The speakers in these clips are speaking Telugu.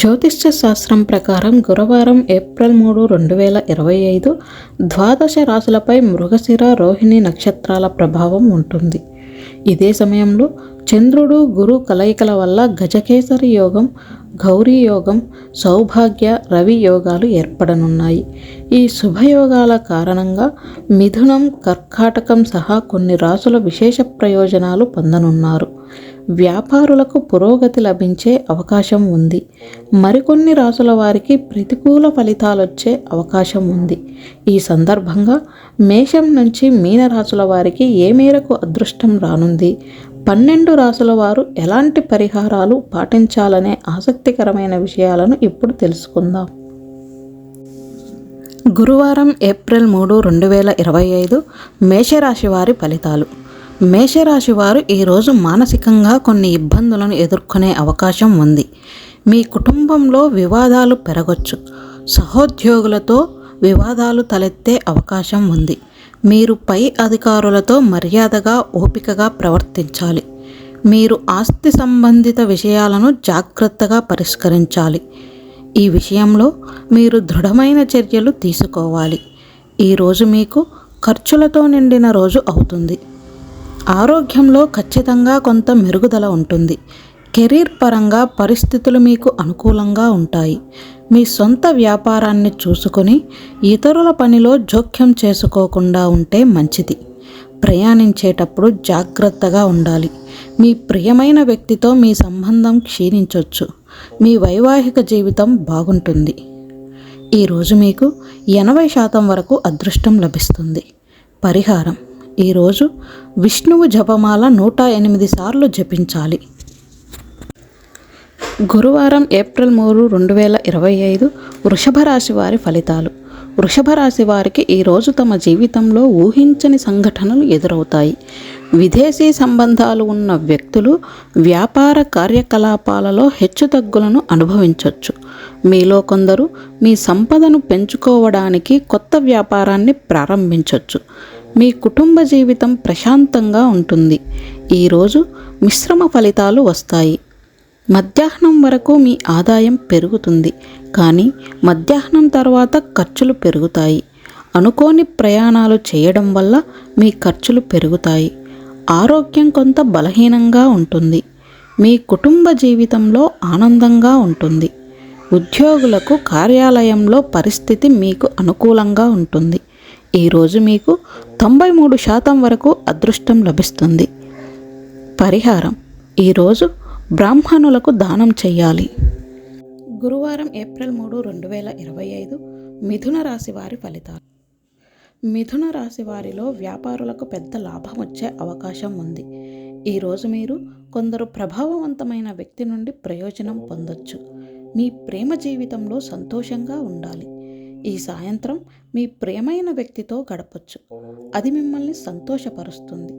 జ్యోతిష్య శాస్త్రం ప్రకారం గురువారం ఏప్రిల్ మూడు రెండు వేల ఇరవై ఐదు ద్వాదశ రాశులపై మృగశిర రోహిణి నక్షత్రాల ప్రభావం ఉంటుంది. ఇదే సమయంలో చంద్రుడు గురు కలయికల వల్ల గజకేసరి యోగం గౌరీ యోగం సౌభాగ్య రవి యోగాలు ఏర్పడనున్నాయి. ఈ శుభయోగాల కారణంగా మిథునం కర్కాటకం సహా కొన్ని రాసుల విశేష ప్రయోజనాలు పొందనున్నారు. వ్యాపారులకు పురోగతి లభించే అవకాశం ఉంది. మరికొన్ని రాసుల వారికి ప్రతికూల ఫలితాలొచ్చే అవకాశం ఉంది. ఈ సందర్భంగా మేషం నుంచి మీనరాశుల వారికి ఏ మేరకు అదృష్టం రానుంది? పన్నెండు రాసుల వారు ఎలాంటి పరిహారాలు పాటించాలనే ఆసక్తికరమైన విషయాలను ఇప్పుడు తెలుసుకుందాం. గురువారం ఏప్రిల్ మూడు రెండు వేల ఇరవై ఐదు మేషరాశి వారి ఫలితాలు. మేషరాశి వారు ఈరోజు మానసికంగా కొన్ని ఇబ్బందులను ఎదుర్కొనే అవకాశం ఉంది. మీ కుటుంబంలో వివాదాలు పెరగొచ్చు. సహోద్యోగులతో వివాదాలు తలెత్తే అవకాశం ఉంది. మీరు పై అధికారులతో మర్యాదగా ఓపికగా ప్రవర్తించాలి. మీరు ఆస్తి సంబంధిత విషయాలను జాగ్రత్తగా పరిష్కరించాలి. ఈ విషయంలో మీరు దృఢమైన చర్యలు తీసుకోవాలి. ఈరోజు మీకు ఖర్చులతో నిండిన రోజు అవుతుంది. ఆరోగ్యంలో ఖచ్చితంగా కొంత మెరుగుదల ఉంటుంది. కెరీర్ పరంగా పరిస్థితులు మీకు అనుకూలంగా ఉంటాయి. మీ సొంత వ్యాపారాన్ని చూసుకొని ఇతరుల పనిలో జోక్యం చేసుకోకుండా ఉంటే మంచిది. ప్రయాణించేటప్పుడు జాగ్రత్తగా ఉండాలి. మీ ప్రియమైన వ్యక్తితో మీ సంబంధం క్షీణించవచ్చు మీ వైవాహిక జీవితం బాగుంటుంది. ఈరోజు మీకు ఎనభై శాతం వరకు అదృష్టం లభిస్తుంది. పరిహారం. ఈరోజు విష్ణువు జపమాల నూట ఎనిమిది సార్లు జపించాలి. గురువారం ఏప్రిల్ మూడు రెండు వేల ఇరవై ఐదు వృషభ రాశి వారి ఫలితాలు. వృషభ రాశి వారికి ఈరోజు తమ జీవితంలో ఊహించని సంఘటనలు ఎదురవుతాయి. విదేశీ సంబంధాలు ఉన్న వ్యక్తులు వ్యాపార కార్యకలాపాలలో హెచ్చుతగ్గులను అనుభవించవచ్చు మీలో కొందరు మీ సంపదను పెంచుకోవడానికి కొత్త వ్యాపారాన్ని ప్రారంభించవచ్చు మీ కుటుంబ జీవితం ప్రశాంతంగా ఉంటుంది. ఈరోజు మిశ్రమ ఫలితాలు వస్తాయి. మధ్యాహ్నం వరకు మీ ఆదాయం పెరుగుతుంది. కానీ మధ్యాహ్నం తర్వాత ఖర్చులు పెరుగుతాయి. అనుకోని ప్రయాణాలు చేయడం వల్ల మీ ఖర్చులు పెరుగుతాయి. ఆరోగ్యం కొంత బలహీనంగా ఉంటుంది. మీ కుటుంబ జీవితంలో ఆనందంగా ఉంటుంది. ఉద్యోగులకు కార్యాలయంలో పరిస్థితి మీకు అనుకూలంగా ఉంటుంది. ఈరోజు మీకు తొంభై మూడు శాతం వరకు అదృష్టం లభిస్తుంది. పరిహారం. ఈరోజు బ్రాహ్మణులకు దానం చెయ్యాలి. గురువారం ఏప్రిల్ మూడు రెండు వేల ఇరవై ఐదు మిథున రాశి వారి ఫలితాలు. మిథున రాశి వారిలో వ్యాపారులకు పెద్ద లాభం వచ్చే అవకాశం ఉంది. ఈరోజు మీరు కొందరు ప్రభావవంతమైన వ్యక్తి నుండి ప్రయోజనం పొందొచ్చు. మీ ప్రేమ జీవితంలో సంతోషంగా ఉండాలి. ఈ సాయంత్రం మీ ప్రేమైన వ్యక్తితో గడపచ్చు. అది మిమ్మల్ని సంతోషపరుస్తుంది.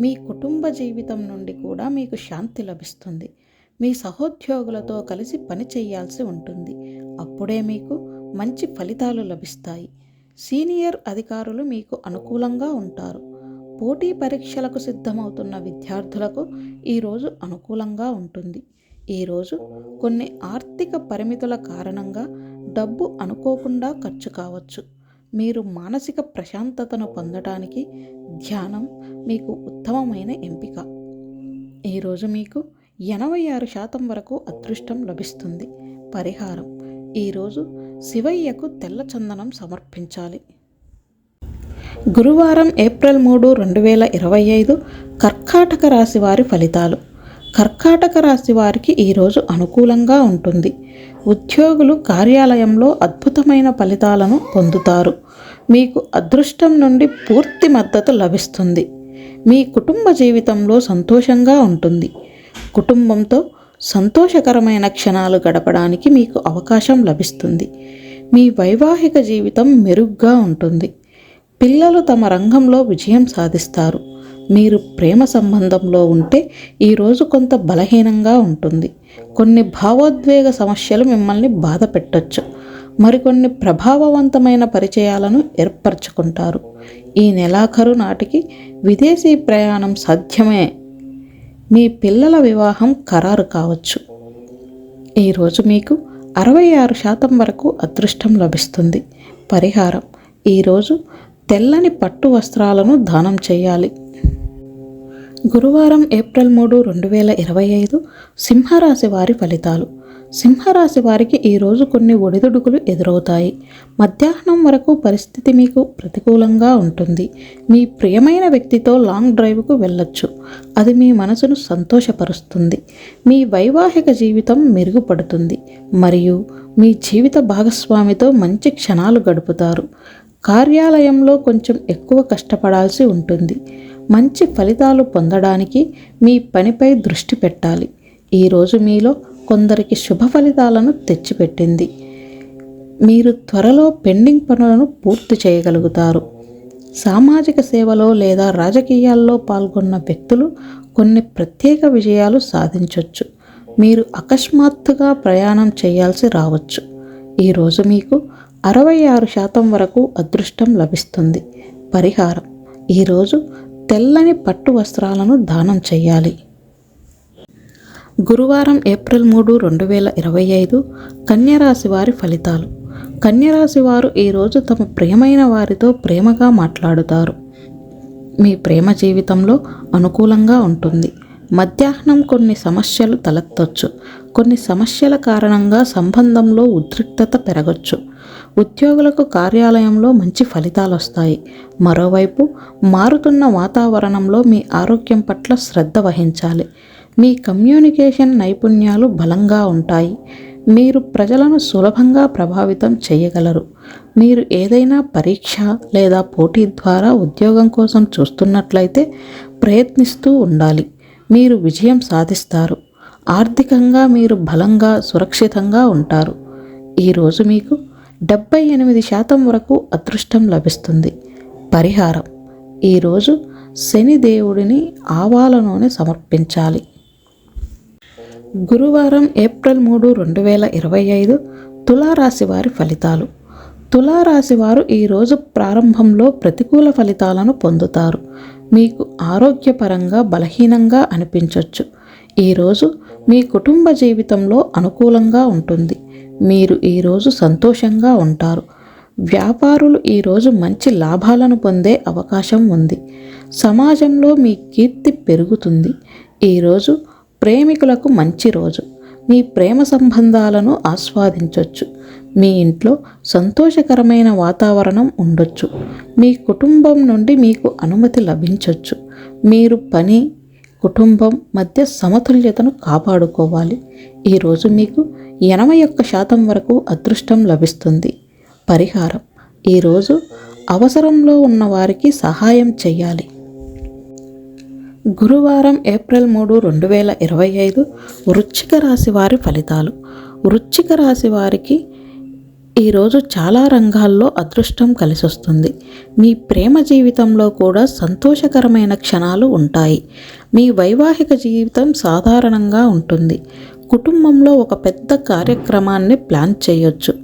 మీ కుటుంబ జీవితం నుండి కూడా మీకు శాంతి లభిస్తుంది. మీ సహోద్యోగులతో కలిసి పని చేయాల్సి ఉంటుంది. అప్పుడే మీకు మంచి ఫలితాలు లభిస్తాయి. సీనియర్ అధికారులు మీకు అనుకూలంగా ఉంటారు. పోటీ పరీక్షలకు సిద్ధమవుతున్న విద్యార్థులకు ఈరోజు అనుకూలంగా ఉంటుంది. ఈరోజు కొన్ని ఆర్థిక పరిమితుల కారణంగా డబ్బు అనుకోకుండా ఖర్చు కావచ్చు. మీరు మానసిక ప్రశాంతతను పొందటానికి ధ్యానం మీకు ఉత్తమమైన ఎంపిక. ఈరోజు మీకు ఎనభై ఆరు శాతం వరకు అదృష్టం లభిస్తుంది. పరిహారం. ఈరోజు శివయ్యకు తెల్ల చందనం సమర్పించాలి. గురువారం ఏప్రిల్ మూడు రెండు వేల ఇరవై ఐదు కర్కాటక రాశి వారి ఫలితాలు. కర్కాటక రాశి వారికి ఈరోజు అనుకూలంగా ఉంటుంది. ఉద్యోగులు కార్యాలయంలో అద్భుతమైన ఫలితాలను పొందుతారు. మీకు అదృష్టం నుండి పూర్తి మద్దతు లభిస్తుంది. మీ కుటుంబ జీవితంలో సంతోషంగా ఉంటుంది. కుటుంబంతో సంతోషకరమైన క్షణాలు గడపడానికి మీకు అవకాశం లభిస్తుంది. మీ వైవాహిక జీవితం మెరుగ్గా ఉంటుంది. పిల్లలు తమ రంగంలో విజయం సాధిస్తారు. మీరు ప్రేమ సంబంధంలో ఉంటే ఈరోజు కొంత బలహీనంగా ఉంటుంది. కొన్ని భావోద్వేగ సమస్యలు మిమ్మల్ని బాధ పెట్టచ్చు. మరికొన్ని ప్రభావవంతమైన పరిచయాలను ఏర్పరచుకుంటారు. ఈ నెలాఖరు నాటికి విదేశీ ప్రయాణం సాధ్యమే. మీ పిల్లల వివాహం ఖరారు కావచ్చు. ఈరోజు మీకు అరవై ఆరు శాతం వరకు అదృష్టం లభిస్తుంది. పరిహారం. ఈరోజు తెల్లని పట్టు వస్త్రాలను దానం చేయాలి. గురువారం ఏప్రిల్ మూడు రెండు వేల ఇరవై ఐదు సింహరాశి వారి ఫలితాలు. సింహరాశి వారికి ఈరోజు కొన్ని ఒడిదుడుకులు ఎదురవుతాయి. మధ్యాహ్నం వరకు పరిస్థితి మీకు ప్రతికూలంగా ఉంటుంది. మీ ప్రియమైన వ్యక్తితో లాంగ్ డ్రైవ్కు వెళ్ళొచ్చు. అది మీ మనసును సంతోషపరుస్తుంది. మీ వైవాహిక జీవితం మెరుగుపడుతుంది. మరియు మీ జీవిత భాగస్వామితో మంచి క్షణాలు గడుపుతారు. కార్యాలయంలో కొంచెం ఎక్కువ కష్టపడాల్సి ఉంటుంది. మంచి ఫలితాలు పొందడానికి మీ పనిపై దృష్టి పెట్టాలి. ఈరోజు మీలో కొందరికి శుభ ఫలితాలను తెచ్చిపెట్టింది. మీరు త్వరలో పెండింగ్ పనులను పూర్తి చేయగలుగుతారు. సామాజిక సేవలో లేదా రాజకీయాల్లో పాల్గొన్న వ్యక్తులు కొన్ని ప్రత్యేక విజయాలు సాధించవచ్చు మీరు అకస్మాత్తుగా ప్రయాణం చేయాల్సి రావచ్చు. ఈరోజు మీకు అరవై ఆరు శాతం వరకు అదృష్టం లభిస్తుంది. పరిహారం. ఈరోజు తెల్లని పట్టు వస్త్రాలను దానం చేయాలి గురువారం ఏప్రిల్ మూడు రెండు వేల ఇరవై ఐదు కన్యరాశి వారి ఫలితాలు. కన్యరాశి వారు ఈరోజు తమ ప్రియమైన వారితో ప్రేమగా మాట్లాడుతారు. మీ ప్రేమ జీవితంలో అనుకూలంగా ఉంటుంది. మధ్యాహ్నం కొన్ని సమస్యలు తలెత్తొచ్చు. కొన్ని సమస్యల కారణంగా సంబంధంలో ఉద్రిక్తత పెరగచ్చు. ఉద్యోగులకు కార్యాలయంలో మంచి ఫలితాలు వస్తాయి మరోవైపు మారుతున్న వాతావరణంలో మీ ఆరోగ్యం పట్ల శ్రద్ధ వహించాలి. మీ కమ్యూనికేషన్ నైపుణ్యాలు బలంగా ఉంటాయి. మీరు ప్రజలను సులభంగా ప్రభావితం చేయగలరు. మీరు ఏదైనా పరీక్ష లేదా పోటీ ద్వారా ఉద్యోగం కోసం చూస్తున్నట్లయితే ప్రయత్నిస్తూ ఉండాలి. మీరు విజయం సాధిస్తారు. ఆర్థికంగా మీరు బలంగా సురక్షితంగా ఉంటారు. ఈరోజు మీకు డెబ్బై ఎనిమిది శాతం వరకు అదృష్టం లభిస్తుంది. పరిహారం. ఈరోజు శని దేవుడిని ఆవాల నూనె సమర్పించాలి. గురువారం ఏప్రిల్ మూడు రెండు వేల ఇరవై ఐదు తులారాశి వారి ఫలితాలు. తులారాశి వారు ఈరోజు ప్రారంభంలో ప్రతికూల ఫలితాలను పొందుతారు. మీకు ఆరోగ్యపరంగా బలహీనంగా అనిపించవచ్చు ఈరోజు మీ కుటుంబ జీవితంలో అనుకూలంగా ఉంటుంది. మీరు ఈరోజు సంతోషంగా ఉంటారు. వ్యాపారులు ఈరోజు మంచి లాభాలను పొందే అవకాశం ఉంది. సమాజంలో మీ కీర్తి పెరుగుతుంది. ఈరోజు ప్రేమికులకు మంచి రోజు. మీ ప్రేమ సంబంధాలను ఆస్వాదించవచ్చు మీ ఇంట్లో సంతోషకరమైన వాతావరణం ఉండొచ్చు. మీ కుటుంబం నుండి మీకు అనుమతి లభించవచ్చు మీరు పని కుటుంబం మధ్య సమతుల్యతను కాపాడుకోవాలి. ఈరోజు మీకు ఎనభై ఒక్క శాతం వరకు అదృష్టం లభిస్తుంది. పరిహారం. ఈరోజు అవసరంలో ఉన్న వారికి సహాయం చేయాలి గురువారం ఏప్రిల్ మూడు రెండు వేల ఇరవై ఐదు వృశ్చిక రాశి వారి ఫలితాలు. వృశ్చిక రాశి వారికి ఈరోజు చాలా రంగాల్లో అదృష్టం కలిసొస్తుంది. మీ ప్రేమ జీవితంలో కూడా సంతోషకరమైన క్షణాలు ఉంటాయి. మీ వైవాహిక జీవితం సాధారణంగా ఉంటుంది. కుటుంబంలో ఒక పెద్ద కార్యక్రమాన్ని ప్లాన్ చేయొచ్చు.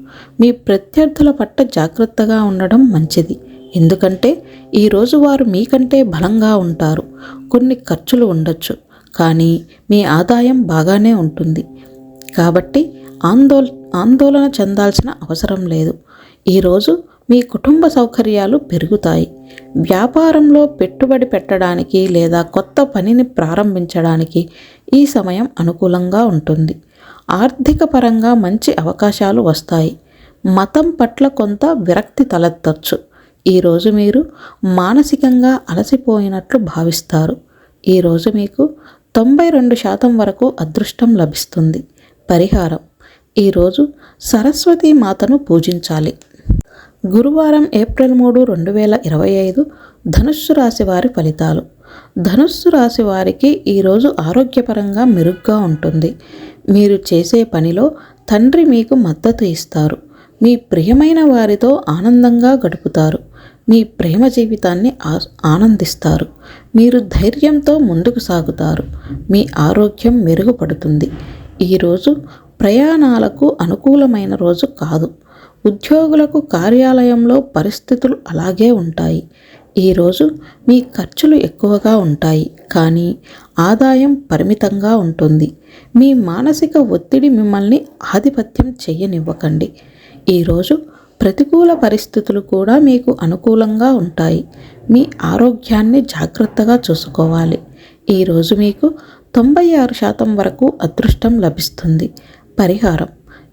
మీ ప్రత్యర్థుల పట్ల జాగ్రత్తగా ఉండడం మంచిది. ఎందుకంటే ఈరోజు వారు మీకంటే బలంగా ఉంటారు. కొన్ని ఖర్చులు ఉండొచ్చు. కానీ మీ ఆదాయం బాగానే ఉంటుంది. కాబట్టి ఆందోళన ఆందోళన చెందాల్సిన అవసరం లేదు. ఈరోజు మీ కుటుంబ సౌకర్యాలు పెరుగుతాయి. వ్యాపారంలో పెట్టుబడి పెట్టడానికి లేదా కొత్త పనిని ప్రారంభించడానికి ఈ సమయం అనుకూలంగా ఉంటుంది. ఆర్థిక పరంగా మంచి అవకాశాలు వస్తాయి. మతం పట్ల కొంత విరక్తి తలెత్తచ్చు. ఈరోజు మీరు మానసికంగా అలసిపోయినట్లు భావిస్తారు. ఈరోజు మీకు తొంభై రెండు శాతం వరకు అదృష్టం లభిస్తుంది. పరిహారం. ఈరోజు సరస్వతీ మాతను పూజించాలి. గురువారం ఏప్రిల్ మూడు రెండు వేల ఇరవై ఐదు ధనుస్సు రాశి వారి ఫలితాలు. ధనుస్సు రాశి వారికి ఈరోజు ఆరోగ్యపరంగా మెరుగ్గా ఉంటుంది. మీరు చేసే పనిలో తండ్రి మీకు మద్దతు ఇస్తారు. మీ ప్రియమైన వారితో ఆనందంగా గడుపుతారు. మీ ప్రేమ జీవితాన్ని ఆ- ఆనందిస్తారు. మీరు ధైర్యంతో ముందుకు సాగుతారు. మీ ఆరోగ్యం మెరుగుపడుతుంది. ఈరోజు ప్రయాణాలకు అనుకూలమైన రోజు కాదు. ఉద్యోగులకు కార్యాలయంలో పరిస్థితులు అలాగే ఉంటాయి. ఈరోజు మీ ఖర్చులు ఎక్కువగా ఉంటాయి. కానీ ఆదాయం పరిమితంగా ఉంటుంది. మీ మానసిక ఒత్తిడి మిమ్మల్ని ఆధిపత్యం చెయ్యనివ్వకండి. ఈరోజు ప్రతికూల పరిస్థితులు కూడా మీకు అనుకూలంగా ఉంటాయి. మీ ఆరోగ్యాన్ని జాగ్రత్తగా చూసుకోవాలి. ఈరోజు మీకు తొంభై ఆరు శాతం వరకు అదృష్టం లభిస్తుంది. పరిహారం.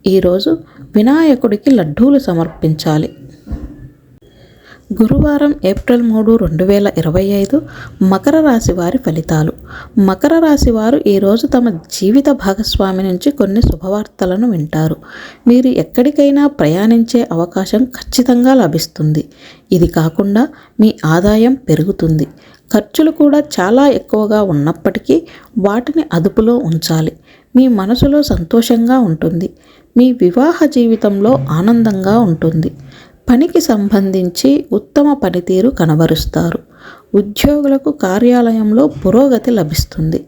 ఈరోజు వినాయకుడికి లడ్డూలు సమర్పించాలి. గురువారం ఏప్రిల్ మూడు రెండు వేల ఇరవై ఐదు మకర రాశి వారి ఫలితాలు. మకర రాశి వారు ఈరోజు తమ జీవిత భాగస్వామి నుంచి కొన్ని శుభవార్తలను వింటారు. మీరు ఎక్కడికైనా ప్రయాణించే అవకాశం ఖచ్చితంగా లభిస్తుంది. ఇది కాకుండా మీ ఆదాయం పెరుగుతుంది. ఖర్చులు కూడా చాలా ఎక్కువగా ఉన్నప్పటికీ వాటిని అదుపులో ఉంచాలి. మీ మనసులో సంతోషంగా ఉంటుంది. మీ వివాహ జీవితంలో ఆనందంగా ఉంటుంది. పనికి సంబంధించి ఉత్తమ పనితీరు కనబరుస్తారు. ఉద్యోగులకు కార్యాలయంలో పురోగతి లభిస్తుంది.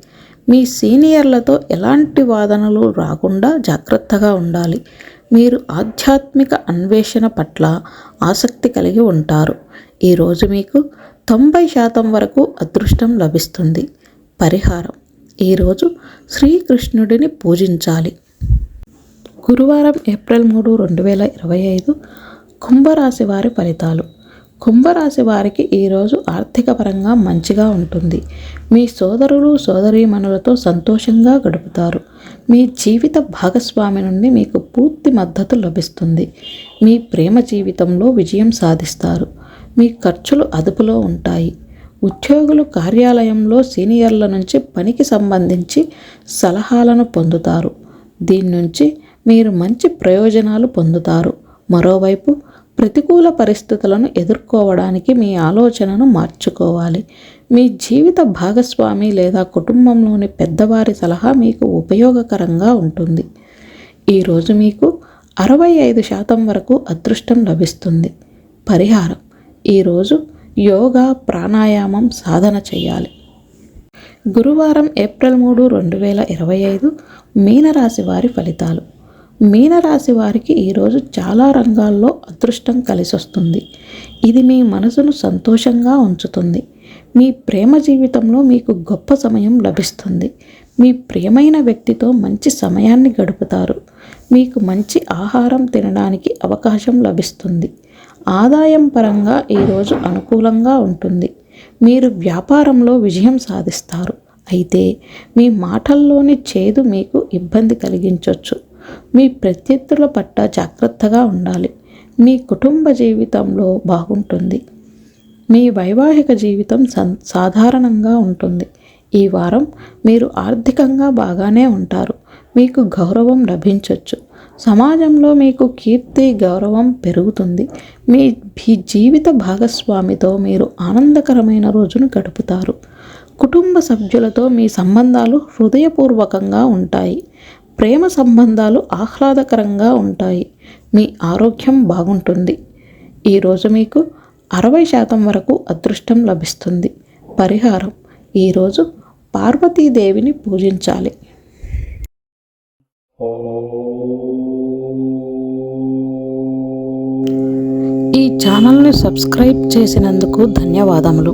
మీ సీనియర్లతో ఎలాంటి వాదనలు రాకుండా జాగ్రత్తగా ఉండాలి. మీరు ఆధ్యాత్మిక అన్వేషణ పట్ల ఆసక్తి కలిగి ఉంటారు. ఈరోజు మీకు తొంభై శాతం వరకు అదృష్టం లభిస్తుంది. పరిహారం. ఈరోజు శ్రీకృష్ణుడిని పూజించాలి. గురువారం ఏప్రిల్ మూడు రెండు వేల ఇరవై ఐదు కుంభరాశి వారి ఫలితాలు. కుంభరాశి వారికి ఈరోజు ఆర్థిక పరంగా మంచిగా ఉంటుంది. మీ సోదరులు సోదరీమణులతో సంతోషంగా గడుపుతారు. మీ జీవిత భాగస్వామి నుండి మీకు పూర్తి మద్దతు లభిస్తుంది. మీ ప్రేమ జీవితంలో విజయం సాధిస్తారు. మీ ఖర్చులు అదుపులో ఉంటాయి. ఉద్యోగులు కార్యాలయంలో సీనియర్ల నుంచి పనికి సంబంధించి సలహాలను పొందుతారు. దీని నుంచి మీరు మంచి ప్రయోజనాలు పొందుతారు. మరోవైపు ప్రతికూల పరిస్థితులను ఎదుర్కోవడానికి మీ ఆలోచనను మార్చుకోవాలి. మీ జీవిత భాగస్వామి లేదా కుటుంబంలోని పెద్దవారి సలహా మీకు ఉపయోగకరంగా ఉంటుంది. ఈరోజు మీకు అరవై ఐదు శాతం వరకు అదృష్టం లభిస్తుంది. పరిహారం. ఈరోజు యోగా ప్రాణాయామం సాధన చేయాలి. గురువారం ఏప్రిల్ మూడు రెండు వేల ఇరవై ఐదు మీనరాశి వారి ఫలితాలు. మీనరాశి వారికి ఈరోజు చాలా రంగాల్లో అదృష్టం కలిసొస్తుంది. ఇది మీ మనసును సంతోషంగా ఉంచుతుంది. మీ ప్రేమ జీవితంలో మీకు గొప్ప సమయం లభిస్తుంది. మీ ప్రియమైన వ్యక్తితో మంచి సమయాన్ని గడుపుతారు. మీకు మంచి ఆహారం తినడానికి అవకాశం లభిస్తుంది. ఆదాయం పరంగా ఈరోజు అనుకూలంగా ఉంటుంది. మీరు వ్యాపారంలో విజయం సాధిస్తారు. అయితే మీ మాటల్లోని చేదు మీకు ఇబ్బంది కలిగించవచ్చు మీ ప్రత్యర్థుల పట్ల జాగ్రత్తగా ఉండాలి. మీ కుటుంబ జీవితంలో బాగుంటుంది. మీ వైవాహిక జీవితం సన్ సాధారణంగా ఉంటుంది. ఈ వారం మీరు ఆర్థికంగా బాగానే ఉంటారు. మీకు గౌరవం లభించవచ్చు సమాజంలో మీకు కీర్తి గౌరవం పెరుగుతుంది. మీ మీ జీవిత భాగస్వామితో మీరు ఆనందకరమైన రోజును గడుపుతారు. కుటుంబ సభ్యులతో మీ సంబంధాలు హృదయపూర్వకంగా ఉంటాయి. ప్రేమ సంబంధాలు ఆహ్లాదకరంగా ఉంటాయి. మీ ఆరోగ్యం బాగుంటుంది. ఈరోజు మీకు అరవై శాతం వరకు అదృష్టం లభిస్తుంది. పరిహారం. ఈరోజు పార్వతీదేవిని పూజించాలి. ఈ ఛానల్ని సబ్స్క్రైబ్ చేసినందుకు ధన్యవాదములు.